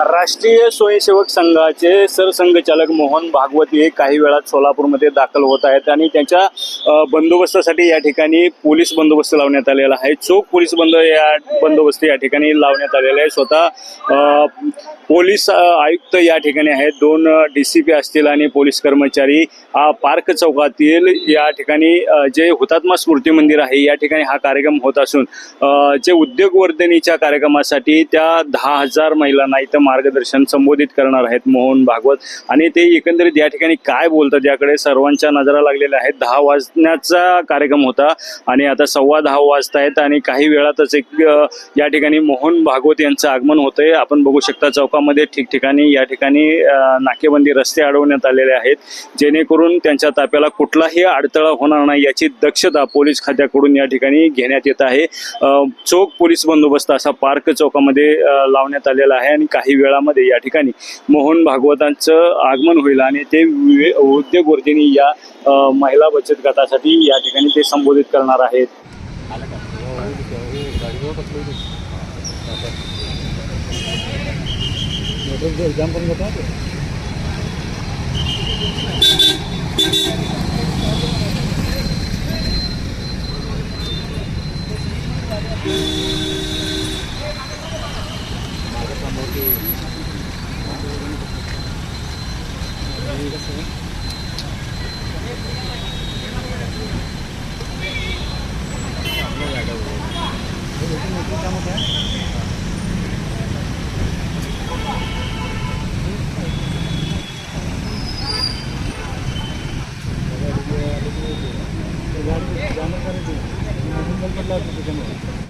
राष्ट्रीय स्वयंसेवक संघाचे सरसंघचालक मोहन भागवत हे काही वेळात सोलापूरमध्ये दाखल होत आहेत आणि त्यांच्या बंदोबस्तासाठी या ठिकाणी पोलीस बंदोबस्त लावण्यात आलेला आहे. चोख पोलीस बंद या बंदोबस्त या ठिकाणी लावण्यात आलेला आहे. स्वतः पोलीस आयुक्त या ठिकाणी आहेत. दोन डी सी पी असतील आणि पोलीस कर्मचारी पार्क चौकातील या ठिकाणी जे हुतात्मा स्मृती मंदिर आहे या ठिकाणी हा कार्यक्रम होत असून जे उद्योगवर्धनीच्या कार्यक्रमासाठी त्या दहा हजार महिलांना इथं मार्गदर्शन संबोधित करणार आहेत मोहन भागवत. आणि ते एकंदरीत या ठिकाणी काय बोलतात याकडे सर्वांच्या नजरा लागलेल्या आहेत. दहा वाजण्याचा कार्यक्रम होता आणि आता सव्वा दहा वाजता आहेत आणि काही वेळातच एक या ठिकाणी मोहन भागवत यांचं आगमन होतंय. आपण बघू शकता चौकामध्ये ठिकठिकाणी या ठिकाणी नाकेबंदी रस्ते अडवण्यात आलेले आहेत. जेणेकरून त्यांच्या ताप्याला कुठलाही अडथळा होणार नाही याची दक्षता पोलीस खात्याकडून या ठिकाणी घेण्यात येत आहे. चौक चोख पोलीस बंदोबस्त असा पार्क चौकामध्ये लावण्यात आलेला आहे आणि काही वेळामध्ये या ठिकाणी मोहन भागवतांचं आगमन होईल आणि ते उद्योगवर्धिनी या महिला बचत गटासाठी या ठिकाणी ते संबोधित करणार आहेत Thank you. ঠিক আছে जानकारी दी मतलब